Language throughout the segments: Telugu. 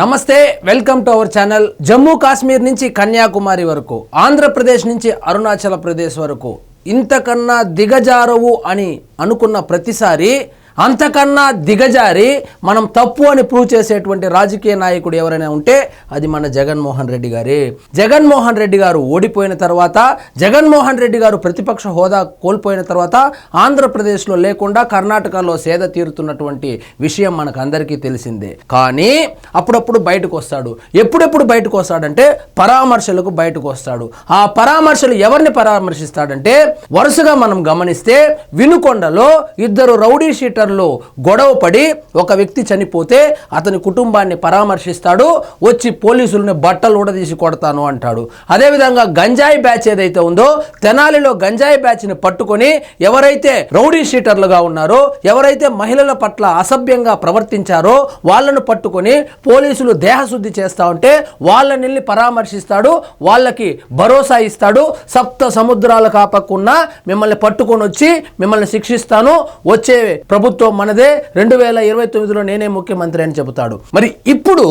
నమస్తే welcome to our channel. Jammu Kashmir నుంచి కన్యాకుమారి వరకు ఆంధ్రప్రదేశ్ నుంచి అరుణాచల ప్రదేశ్ వరకు ఇంతకన్నా దిగజారవు అని అనుకున్న ప్రతిసారి అంతకన్నా దిగజారి మనం తప్పు అని ప్రూవ్ చేసేటువంటి రాజకీయ నాయకుడు ఎవరైనా ఉంటే అది మన జగన్మోహన్ రెడ్డి గారే. జగన్మోహన్ రెడ్డి గారు ఓడిపోయిన తర్వాత జగన్మోహన్ రెడ్డి గారు ప్రతిపక్ష హోదా కోల్పోయిన తర్వాత ఆంధ్రప్రదేశ్లో లేకుండా కర్ణాటకలో సేద తీరుతున్నటువంటి విషయం మనకు అందరికీ తెలిసిందే. కానీ అప్పుడప్పుడు బయటకు వస్తాడు ఎప్పుడెప్పుడు బయటకు వస్తాడంటే పరామర్శలకు బయటకు వస్తాడు ఆ పరామర్శలు ఎవరిని పరామర్శిస్తాడంటే వరుసగా మనం గమనిస్తే వినుకొండలో ఇద్దరు రౌడీ షీటర్ షీటర్లు గొడవ పడి ఒక వ్యక్తి చనిపోతే అతని కుటుంబాన్ని పరామర్శిస్తాడు వచ్చి పోలీసులని బట్టలు ఊడదీసి కొడతాను అంటాడు. అదేవిధంగా గంజాయి బ్యాచ్ ఏదైతే ఉందో తెనాలిలో గంజాయి బ్యాచ్ని పట్టుకొని ఎవరైతే రౌడీ షీటర్లుగా ఉన్నారో ఎవరైతే మహిళల పట్ల అసభ్యంగా ప్రవర్తించారో వాళ్ళను పట్టుకొని పోలీసులు దేహశుద్ధి చేస్తా ఉంటే వాళ్ళని వెళ్ళి పరామర్శిస్తాడు వాళ్ళకి భరోసా ఇస్తాడు సప్త సముద్రాలు కాపకున్నా మిమ్మల్ని పట్టుకొని వచ్చి మిమ్మల్ని శిక్షిస్తాను వచ్చే ప్రభుత్వం మనదే రెండు వేల ఇరవై తొమ్మిదిలో నేనే ముఖ్యమంత్రి అని చెబుతాడు. మరి ఇప్పుడు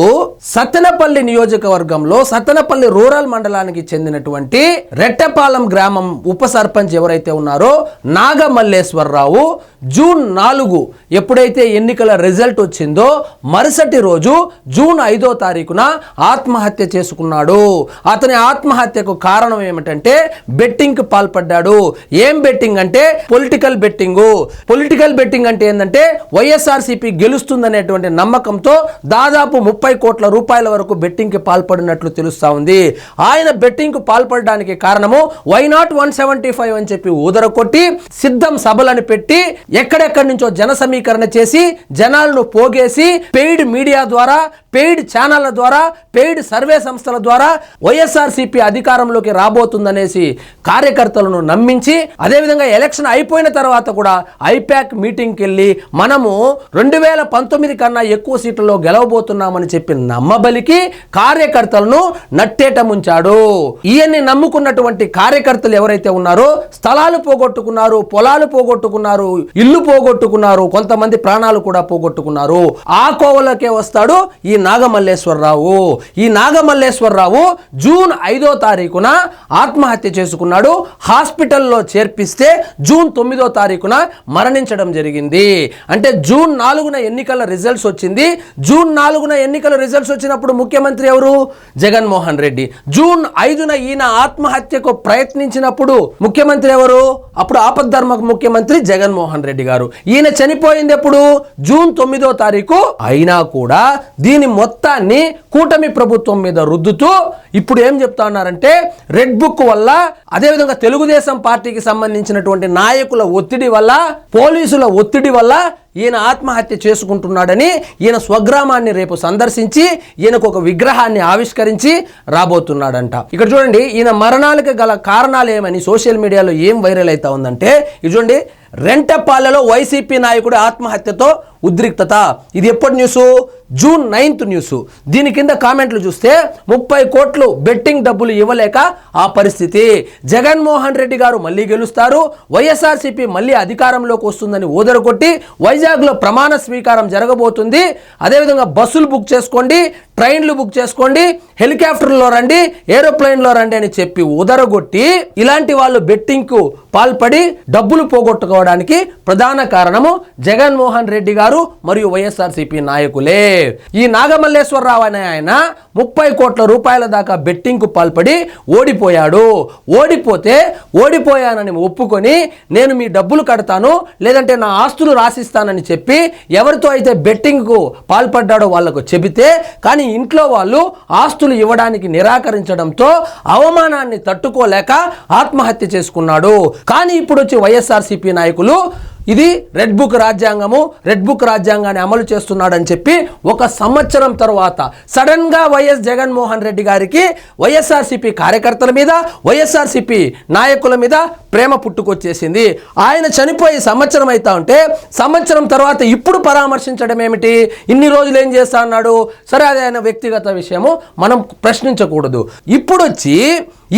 సత్తెనపల్లి నియోజకవర్గంలో సత్తెనపల్లి రూరల్ మండలానికి చెందినటువంటి రెట్టపాలెం గ్రామం ఉప సర్పంచ్ ఎవరైతే ఉన్నారో నాగమల్లేశ్వరరావు జూన్ నాలుగు ఎప్పుడైతే ఎన్నికల రిజల్ట్ వచ్చిందో మరుసటి రోజు జూన్ ఐదో తారీఖున ఆత్మహత్య చేసుకున్నాడు. అతని ఆత్మహత్యకు కారణం ఏమిటంటే బెట్టింగ్ పాల్పడ్డాడు. ఏం బెట్టింగ్ అంటే పొలిటికల్ బెట్టింగ్. పొలిటికల్ బెట్టింగ్ అంటే ఏంటంటే వైఎస్ఆర్సీపీ గెలుస్తుందనేటువంటి నమ్మకంతో దాదాపు ముప్పై కోట్ల రూపాయల వరకు బెట్టింగ్కి పాల్పడినట్లు తెలుస్తా ఉంది. ఆయన బెట్టింగ్కు పాల్పడడానికి కారణము why not one seventy five అని చెప్పి ఉదరకొట్టి సిద్ధం సభలను పెట్టి ఎక్కడెక్కడి నుంచో జన సమీకరణ చేసి జనాలను పోగేసి పెయిడ్ మీడియా ద్వారా పెయిడ్ ఛానళ్ళ ద్వారా పెయిడ్ సర్వే సంస్థల ద్వారా వైఎస్ఆర్సీపీ అధికారంలోకి రాబోతుందనేసి కార్యకర్తలను నమ్మించి అదేవిధంగా ఎలక్షన్ అయిపోయిన తర్వాత కూడా ఐపాక్ మీటింగ్కి వెళ్ళి మనము రెండు వేల పంతొమ్మిది కన్నా ఎక్కువ సీట్లలో గెలవబోతున్నామని చెప్పి నమ్మబలికి కార్యకర్తలను నట్టేటముంచాడు ఈయన్ని నమ్ముకున్నటువంటి కార్యకర్తలు ఎవరైతే ఉన్నారో స్థలాలు పోగొట్టుకున్నారు పొలాలు పోగొట్టుకున్నారు ఇల్లు పోగొట్టుకున్నారు కొంతమంది ప్రాణాలు కూడా పోగొట్టుకున్నారు. ఆ కోవలోకే వస్తాడు ఈ నాగమల్లేశ్వరరావు. ఈ నాగమల్లేశ్వరరావు జూన్ ఐదో తారీఖున ఆత్మహత్య చేసుకున్నాడు. హాస్పిటల్లో చేర్పిస్తే జూన్ తొమ్మిదో తారీఖున మరణించడం జరిగింది. అంటే జూన్ నాలుగున ఎన్నికల రిజల్ట్స్ వచ్చింది. జూన్ నాలుగున ఎన్నికల రిజల్ట్స్ వచ్చినప్పుడు ముఖ్యమంత్రి ఎవరు? జగన్మోహన్ రెడ్డి. జూన్ ఐదున ఈయన ఆత్మహత్యకు ప్రయత్నించినప్పుడు ముఖ్యమంత్రి ఎవరు? అప్పుడు ఆపద్ధర్మ ముఖ్యమంత్రి జగన్మోహన్ రెడ్డి గారు. ఈయన చనిపోయింది ఎప్పుడు? జూన్ తొమ్మిదో తారీఖు అయినా కూడా దీని మొత్తాన్ని కూటమి ప్రభుత్వం మీద రుద్దుతూ ఇప్పుడు ఏం చెప్తా ఉన్నారంటే రెడ్ బుక్ వల్ల అదేవిధంగా తెలుగుదేశం పార్టీకి సంబంధించినటువంటి నాయకుల ఒత్తిడి వల్ల పోలీసుల ఒత్తిడి వల్ల ఈయన ఆత్మహత్య చేసుకుంటున్నాడని ఈయన స్వగ్రామాన్ని రేపు సందర్శించి ఈయనకు ఒక విగ్రహాన్ని ఆవిష్కరించి రాబోతున్నాడంట. ఇక్కడ చూడండి ఈయన మరణాలకు గల కారణాలు ఏమని సోషల్ మీడియాలో ఏం వైరల్ అవుతా ఉందంటే ఇది చూడండి రెంటపాలలో వైసీపీ నాయకుడు ఆత్మహత్యతో ఉద్రిక్తత. ఇది ఎప్పటి న్యూస్? June ninth news. దీని కింద కామెంట్లు చూస్తే ముప్పై కోట్లు బెట్టింగ్ డబ్బులు ఇవ్వలేక ఆ పరిస్థితి. జగన్మోహన్ రెడ్డి గారు మళ్ళీ గెలుస్తారు. వైఎస్ఆర్సీపీ మళ్ళీ అధికారంలోకి వస్తుందని ఓదరగొట్టి వైజాగ్లో ప్రమాణ స్వీకారం జరగబోతుంది. అదేవిధంగా బస్సులు బుక్ చేసుకోండి ట్రైన్లు బుక్ చేసుకోండి హెలికాప్టర్లో రండి ఏరోప్లేన్లో రండి అని చెప్పి ఉదరగొట్టి ఇలాంటి వాళ్ళు బెట్టింగ్కు పాల్పడి డబ్బులు పోగొట్టుకోవడానికి ప్రధాన కారణము జగన్మోహన్ రెడ్డి గారు మరియు వైఎస్ఆర్సీపీ నాయకులే. ఈ నాగమల్లేశ్వరరావు అనే ఆయన ముప్పై కోట్ల రూపాయల దాకా బెట్టింగ్కు పాల్పడి ఓడిపోయాడు. ఓడిపోతే ఓడిపోయానని ఒప్పుకొని నేను మీ డబ్బులు కడతాను లేదంటే నా ఆస్తులు రాసిస్తానని చెప్పి ఎవరితో అయితే బెట్టింగ్కు పాల్పడ్డాడో వాళ్ళకు చెబితే కానీ ఇంట్లో వాళ్ళు ఆస్తులు ఇవ్వడానికి నిరాకరించడంతో అవమానాన్ని తట్టుకోలేక ఆత్మహత్య చేసుకున్నాడు. కానీ ఇప్పుడు వచ్చి వైఎస్ఆర్సీపీ నాయకులు ఇది రెడ్ బుక్ రాజ్యాంగము రెడ్ బుక్ రాజ్యాంగాన్ని అమలు చేస్తున్నాడని చెప్పి ఒక సంవత్సరం తర్వాత సడన్గా వైఎస్ జగన్మోహన్ రెడ్డి గారికి వైఎస్ఆర్సీపీ కార్యకర్తల మీద వైఎస్ఆర్సీపీ నాయకుల మీద ప్రేమ పుట్టుకొచ్చేసింది. ఆయన చనిపోయి సంవత్సరం అవుతా ఉంటే సంవత్సరం తర్వాత ఇప్పుడు పరామర్శించడం ఏమిటి? ఇన్ని రోజులు ఏం చేస్తా అన్నాడు? సరే అది ఆయన వ్యక్తిగత విషయము. మనం ప్రశ్నించకూడదు. ఇప్పుడు వచ్చి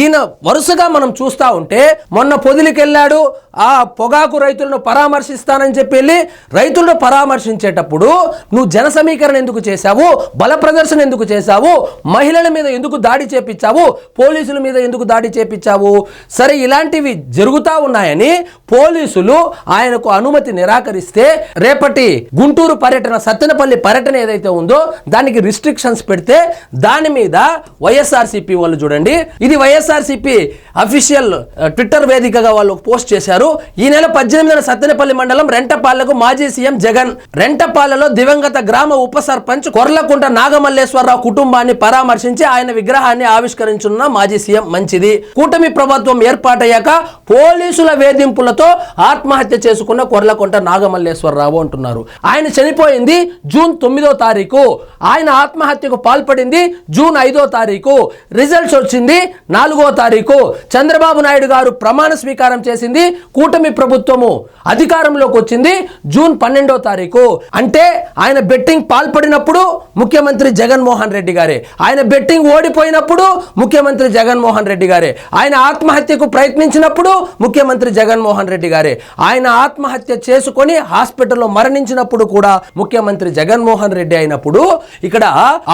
ఈయన వరుసగా మనం చూస్తా ఉంటే మొన్న పొదిలికెళ్ళాడు. ఆ పొగాకు రైతులను పరామర్శిస్తానని చెప్పి వెళ్ళి రైతులను పరామర్శించేటప్పుడు నువ్వు జన సమీకరణ ఎందుకు చేశావు? బల ప్రదర్శన ఎందుకు చేశావు? మహిళల మీద ఎందుకు దాడి చేపించావు? పోలీసుల మీద ఎందుకు దాడి చేపించావు? సరే ఇలాంటివి జరుగుతూ ఉన్నాయని పోలీసులు ఆయనకు అనుమతి నిరాకరిస్తే రేపటి గుంటూరు పర్యటన సత్తెనపల్లి పర్యటన ఏదైతే ఉందో దానికి రిస్ట్రిక్షన్స్ పెడితే దాని మీద వైఎస్ఆర్సీపీ వాళ్ళు చూడండి. ఇది వైఎస్ఆర్సీపీ అఫీషియల్ ట్విట్టర్ uh, వేదికగా వాళ్ళు పోస్ట్ చేశారు. ఈ నెల పద్దెనిమిదిన సత్తెనపల్లి మండలం రెంటపాళ్ళకు మాజీ సీఎం జగన్. రెంటపాళ్ళలో దివంగత గ్రామ ఉప సర్పంచ్ కొర్లకుంట నాగమల్లేశ్వరరావు కుటుంబాన్ని పరామర్శించి ఆయన విగ్రహాన్ని ఆవిష్కరించున్న మాజీ సీఎం మంచిది. కూటమి ప్రభుత్వం ఏర్పాటయ్యాక పోలీసుల వేధింపులతో ఆత్మహత్య చేసుకున్న కొర్లకొంట నాగమల్లేశ్వరరావు అంటున్నారు. ఆయన చనిపోయింది జూన్ తొమ్మిదో తారీఖు. ఆయన ఆత్మహత్యకు పాల్పడింది జూన్ ఐదో తారీఖు. రిజల్ట్స్ వచ్చింది నాలుగో తారీఖు. చంద్రబాబు నాయుడు గారు ప్రమాణ స్వీకారం చేసింది కూటమి ప్రభుత్వము. అధికారంలోకి వచ్చింది జూన్ పన్నెండో తారీఖు. అంటే ఆయన బెట్టింగ్ పాల్పడినప్పుడు ముఖ్యమంత్రి జగన్మోహన్ రెడ్డి గారే. ఆయన బెట్టింగ్ ఓడిపోయినప్పుడు ముఖ్యమంత్రి జగన్మోహన్ రెడ్డి గారే. ఆయన ఆత్మహత్యకు ప్రయత్నించినప్పుడు ముఖ్యమంత్రి జగన్మోహన్ రెడ్డి గారే. ఆయన ఆత్మహత్య చేసుకొని హాస్పిటల్లో మరణించినప్పుడు కూడా ముఖ్యమంత్రి జగన్మోహన్ రెడ్డి అయినప్పుడు ఇక్కడ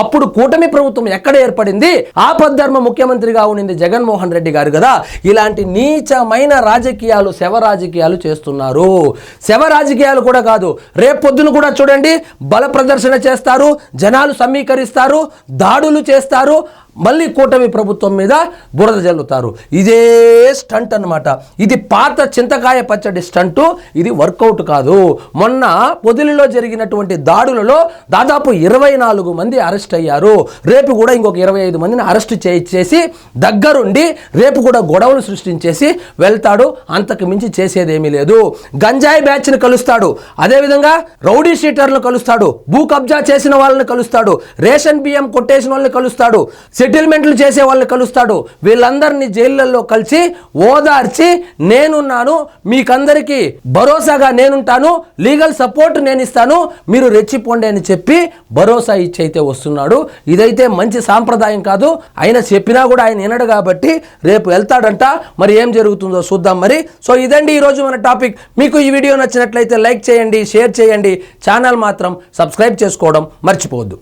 అప్పుడు కూటమి ప్రభుత్వం ఎక్కడ ఏర్పడింది? ఆపద్ధర్మ ముఖ్యమంత్రిగా ఉండింది జగన్మోహన్ రెడ్డి గారు కదా. ఇలాంటి నీచమైన రాజకీయాలు శవ రాజకీయాలు చేస్తున్నారు. శవ రాజకీయాలు కూడా కాదు రేపొద్దున కూడా చూడండి బల ప్రదర్శన చేస్తారు జనాలు సమీకరిస్తారు దాడులు చేస్తారు మళ్ళీ కూటమి ప్రభుత్వం మీద బురద జల్లుతారు. ఇదే స్టంట్ అన్నమాట. ఇది పాత చింతకాయ పచ్చడి స్టంటు ఇది వర్కౌట్ కాదు. మొన్న పొదిలిలో జరిగినటువంటి దాడులలో దాదాపు ఇరవై నాలుగు మంది అరెస్ట్ అయ్యారు. రేపు కూడా ఇంకొక ఇరవై ఐదు మందిని అరెస్ట్ చేసి దగ్గరుండి రేపు కూడా గొడవలు సృష్టించేసి వెళ్తాడు. అంతకు మించి చేసేదేమీ లేదు. గంజాయి బ్యాచ్ని కలుస్తాడు. అదేవిధంగా రౌడీ షీటర్లు కలుస్తాడు. భూ కబ్జా చేసిన వాళ్ళని కలుస్తాడు. రేషన్ బియ్యం కొట్టేసిన వాళ్ళని కలుస్తాడు. సెటిల్మెంట్లు చేసే వాళ్ళని కలుస్తాడు. వీళ్ళందరినీ జైళ్ళల్లో కలిసి ఓదార్చి నేనున్నాను మీకందరికీ భరోసాగా నేనుంటాను లీగల్ సపోర్ట్ నేను ఇస్తాను మీరు రెచ్చిపోండి అని చెప్పి భరోసా ఇచ్చి అయితే వస్తున్నాడు. ఇదైతే మంచి సాంప్రదాయం కాదు. ఆయన చెప్పినా కూడా ఆయన వినడు కాబట్టి రేపు వెళ్తాడంట. మరి ఏం జరుగుతుందో చూద్దాం మరి. సో ఇదండి ఈరోజు మన టాపిక్. మీకు ఈ వీడియో నచ్చినట్లయితే లైక్ చేయండి షేర్ చేయండి. ఛానల్ మాత్రం సబ్స్క్రైబ్ చేసుకోవడం మర్చిపోవద్దు.